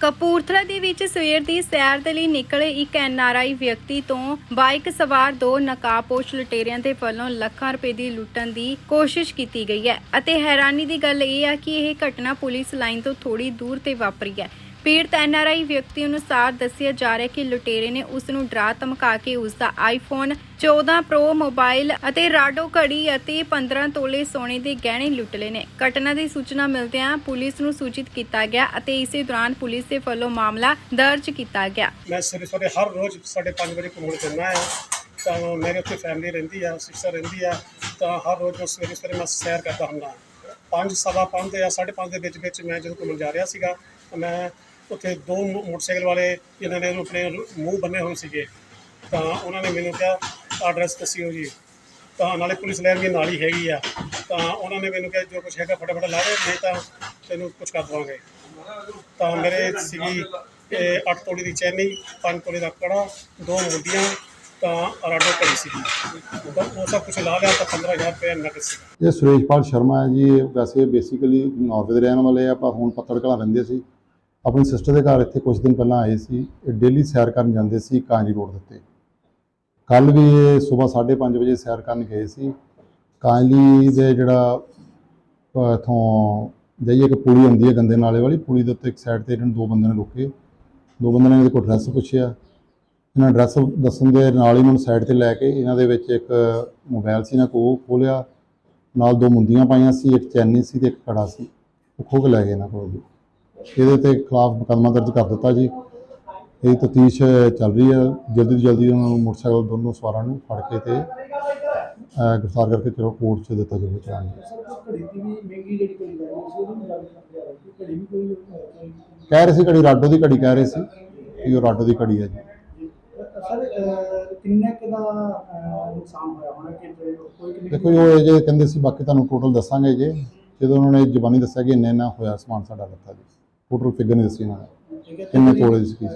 ਕਪੂਰਥਲਾ ਦੇ ਵਿੱਚ ਸਵੇਰ ਦੀ ਸੈਰ ਦੇ ਲਈ ਨਿਕਲੇ ਇੱਕ ਐਨਆਰਆਈ ਵਿਅਕਤੀ ਤੋਂ ਬਾਈਕ ਸਵਾਰ ਦੋ ਨਕਾਬਪੋਸ਼ ਲੁਟੇਰਿਆਂ ਦੇ ਵੱਲੋਂ ਲੱਖਾਂ ਰੁਪਏ ਦੀ ਲੁੱਟਣ ਦੀ ਕੋਸ਼ਿਸ਼ ਕੀਤੀ ਗਈ ਹੈ ਅਤੇ ਹੈਰਾਨੀ ਦੀ ਗੱਲ ਇਹ ਹੈ ਕਿ ਇਹ ਘਟਨਾ ਪੁਲਿਸ ਲਾਈਨ ਤੋਂ ਥੋੜੀ ਦੂਰ ਤੇ ਵਾਪਰੀ ਹੈ। ਪੀੜਤ ਐਨਆਰਆਈ ਵਿਅਕਤੀ ਅਨੁਸਾਰ ਦੱਸਿਆ ਜਾ ਰਿਹਾ ਕਿ ਲੁਟੇਰੇ ਨੇ ਉਸ ਨੂੰ ਡਰਾ ਧਮਕਾ ਕੇ ਉਸ ਦਾ ਆਈਫੋਨ 14 ਪ੍ਰੋ ਮੋਬਾਈਲ ਅਤੇ ਰਾਡੋ ਘੜੀ ਅਤੇ 15 ਤੋਲੇ ਸੋਨੇ ਦੇ ਗਹਿਣੇ ਲੁੱਟ ਲਏ ਨੇ। ਘਟਨਾ ਦੀ ਸੂਚਨਾ ਮਿਲਦਿਆਂ ਪੁਲਿਸ ਨੂੰ ਸੂਚਿਤ ਕੀਤਾ ਗਿਆ ਅਤੇ ਇਸੇ ਦੌਰਾਨ ਪੁਲਿਸ ਦੇ ਵੱਲੋਂ ਮਾਮਲਾ ਦਰਜ ਕੀਤਾ ਗਿਆ। ਮੈਂ ਸਵੇਰੇ ਸਵੇਰੇ ਹਰ ਰੋਜ਼ 5:30 ਵਜੇ ਘੁੰਮਣ ਜਾਂਦਾ ਆ ਤਾਂ ਮੇਰੇ ਉੱਥੇ ਫੈਮਿਲੀ ਰਹਿੰਦੀ ਆ ਸਿਸਟਰ ਰਹਿੰਦੀ ਆ। ਤਾਂ ਹਰ ਰੋਜ਼ ਸਵੇਰੇ ਸਵੇਰੇ ਮੈਂ ਸੈਰ ਕਰਦਾ ਹੁੰਦਾ ਪੰਜ, ਸਵਾ ਪੰਜ ਜਾਂ 5:30 ਦੇ ਵਿੱਚ ਵਿੱਚ ਮੈਂ ਜਦੋਂ ਘੁੰਮਣ ਜਾ ਰਿਹਾ ਸੀਗਾ ਮੈਂ ਉੱਥੇ ਦੋ ਮੋ- ਮੋਟਰਸਾਈਕਲ ਵਾਲੇ ਜਿਨ੍ਹਾਂ ਨੇ ਆਪਣੇ ਮੂੰਹ ਬੰਨੇ ਹੋਏ ਸੀਗੇ, ਤਾਂ ਉਹਨਾਂ ਨੇ ਮੈਨੂੰ ਕਿਹਾ ਐਡਰੈਸ ਦੱਸਿਓ ਜੀ। ਤਾਂ ਨਾਲੇ ਪੁਲਿਸ ਲਾਈਨ ਵੀ ਨਾਲ ਹੀ ਹੈਗੀ ਆ। ਤਾਂ ਉਹਨਾਂ ਨੇ ਮੈਨੂੰ ਕਿਹਾ, ਜੋ ਕੁਝ ਹੈਗਾ, ਫਟਾਫਟ ਲਾ ਦੇ ਨਹੀਂ ਤਾਂ ਤੈਨੂੰ ਕੁਝ ਕਰ ਦਵਾਂਗੇ। ਤਾਂ ਮੇਰੇ ਸੀਗੀ 8 ਤੋਲੇ ਦੀ ਚੈਨੀ 5 ਤੋਲੇ ਦਾ ਕੜਾ, ਦੋ ਮੁੰਦੀਆਂ ਤਾਂ ਰਾਡੋ ਕਰੀ ਸੀਗੀ। ਤਾਂ ਉਹ ਸਭ ਕੁਝ ਲਾ ਲਿਆ, ਤਾਂ 15000 ਰੁਪਏ ਨਕਦ ਸੀ ਇਹ ਸੁਰੇਸ਼ਪਾਲ ਸ਼ਰਮਾ ਹੈ ਜੀ, ਇਹ ਵੈਸੇ ਬੇਸਿਕਲੀ ਨਾਰਵੇ ਦੇ ਰਹਿਣ ਵਾਲੇ ਆ ਪਰ ਹੁਣ ਪੱਤੜ ਕਲਾਂ ਰਹਿੰਦੇ ਸੀ। ਆਪਣੀ ਸਿਸਟਰ ਦੇ ਘਰ ਇੱਥੇ ਕੁਝ ਦਿਨ ਪਹਿਲਾਂ ਆਏ ਸੀ, ਇਹ ਡੇਲੀ ਸੈਰ ਕਰਨ ਜਾਂਦੇ ਸੀ ਕਾਂਜੀ ਰੋਡ ਦੇ ਉੱਤੇ। ਕੱਲ ਵੀ ਇਹ ਸਵੇਰ 5:30 ਵਜੇ ਸੈਰ ਕਰਨ ਗਏ ਸੀ। ਕਾਂਜਲੀ ਦੇ ਜਿਹੜਾ, ਅਹ, ਇੱਥੋਂ ਜਾਈਏ ਕਿ ਪੁਲੀ ਹੁੰਦੀ ਹੈ ਗੰਦੇ ਨਾਲੇ ਵਾਲੀ, ਪੁਲੀ ਦੇ ਉੱਤੇ ਇੱਕ ਸਾਈਡ ਤੇ ਇਹਨਾਂ ਨੂੰ ਦੋ ਬੰਦੇ ਨੇ ਰੋਕੇ। ਦੋ ਬੰਦਿਆਂ ਨੇ ਇਹਦੇ ਕੋਲ ਐਡਰੈਸ ਪੁੱਛਿਆ। ਇਹਨਾਂ ਐਡਰੈਸ ਦੱਸਣ ਦੇ ਨਾਲ ਹੀ ਇਹਨਾਂ ਨੂੰ ਸਾਈਡ ਤੇ ਲੈ ਕੇ ਇਹਨਾਂ ਦੇ ਵਿੱਚ ਇੱਕ ਮੋਬਾਈਲ ਸੀ ਇਹਨਾਂ ਕੋਲ ਉਹ ਖੋਲਿਆ। ਨਾਲ ਦੋ ਮੁੰਦੀਆਂ ਪਾਈਆਂ ਸੀ, ਇੱਕ ਚੈਨੀ ਸੀ ਤੇ ਇੱਕ ਕੜਾ ਸੀ। ਉਹ ਖੋਹ ਕੇ ਲੈ ਗਏ ਇਹਨਾਂ ਕੋਲ। ਇਹਦੇ ਤੇ ਖਿਲਾਫ ਮੁਕੱਦਮਾ ਦਰਜ ਕਰ ਦਿੱਤਾ ਜੀ। ਇਹ ਤਫਤੀਸ਼ ਚੱਲ ਰਹੀ ਹੈ। ਜਲਦੀ ਤੋਂ ਜਲਦੀ ਉਹਨਾਂ ਨੂੰ ਮੋਟਰਸਾਈਕਲ ਦੋਨੋਂ ਸਵਾਰਾਂ ਨੂੰ ਫੜ ਕੇ ਤੇ ਗ੍ਰਿਫਤਾਰ ਕਰਕੇ ਚਲੋ ਕੋਰਟ 'ਚ ਦਿੱਤਾ ਜਾਵੇ ਚਾਲਾਨ ਕਹਿ ਰਹੇ ਸੀ ਘੜੀ ਰਾਡੋ ਦੀ ਘੜੀ ਕਹਿ ਰਹੇ ਸੀ ਕਿ ਉਹ ਰਾਡੋ ਦੀ ਘੜੀ ਹੈ ਜੀ। ਸਰ ਕਿੰਨੇ ਕੁ ਨੁਕਸਾਨ ਹੋਇਆ ਹੋਣਾ ਕਿ ਕੋਈ ਦੇਖੋ ਜੀ, ਉਹ ਇਹ ਜੇ ਕਹਿੰਦੇ ਸੀ ਬਾਕੀ ਤੁਹਾਨੂੰ ਟੋਟਲ ਦੱਸਾਂਗੇ ਜੇ। ਜਦੋਂ ਉਹਨਾਂ ਨੇ ਜ਼ਬਾਨੀ ਦੱਸਿਆ ਕਿ ਇੰਨਾ ਇੰਨਾ ਹੋਇਆ ਸਮਾਨ ਸਾਡਾ ਲੱਤਾ ਜੀ। ਟੋਟਲ ਫਿਗਰ ਨਹੀਂ ਦੱਸੀ ਉਹਨਾਂ ਨੇ। ਠੀਕ ਹੈ, ਤੇ ਕਿੰਨੇ ਤੋਲੇ ਦੀ ਸੀ? ਅਹ,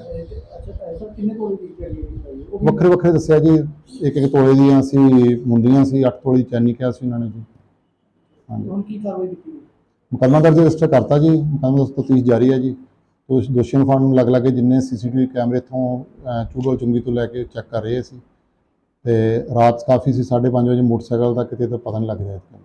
ਅੱਛਾ ਸਰ ਕਿੰਨੇ ਤੋਲੇ ਦੀ ਘੜੀ ਹੈ ਉਹ ਵੀ ਵੱਖਰੇ ਵੱਖਰੇ ਦੱਸਿਆ ਜੀ ਇੱਕ ਇੱਕ ਤੋਲੇ ਦੀਆਂ ਸੀ ਮੁੰਦੀਆਂ ਸੀ 8 ਤੋਲੇ ਦੀ ਚੈਨੀ ਕਿਹਾ ਸੀ ਉਹਨਾਂ ਨੇ ਜੀ। ਹਾਂਜੀ। ਹੁਣ ਕੀ ਕਾਰਵਾਈ ਕੀਤੀ? ਮੁਕੱਦਮਾ ਦਰਜ ਰਜਿਸਟਰ ਕਰਤਾ ਜੀ ਮੁਕੱਦਮਾ ਤਫਤੀਸ਼ ਜਾਰੀ ਹੈ ਜੀ। ਉਸ ਦੋਸ਼ੀਆਂ ਨੂੰ ਫੜਨ ਨੂੰ ਲੱਗ ਲੱਗੇ ਜਿੰਨੇ ਸੀਸੀਟੀਵੀ ਕੈਮਰੇ ਤੋਂ ਚੂੜੋ ਚੁੰਗੀ ਤੋਂ ਲੈ ਕੇ ਚੈੱਕ ਕਰ ਰਹੇ ਸੀ। ਤੇ ਰਾਤ ਕਾਫੀ ਸੀ 5:30 ਵਜੇ ਮੋਟਰਸਾਈਕਲ ਦਾ ਕਿਤੇ ਤਾਂ ਪਤਾ ਨਹੀਂ ਲੱਗ ਰਿਹਾ ਸੀ।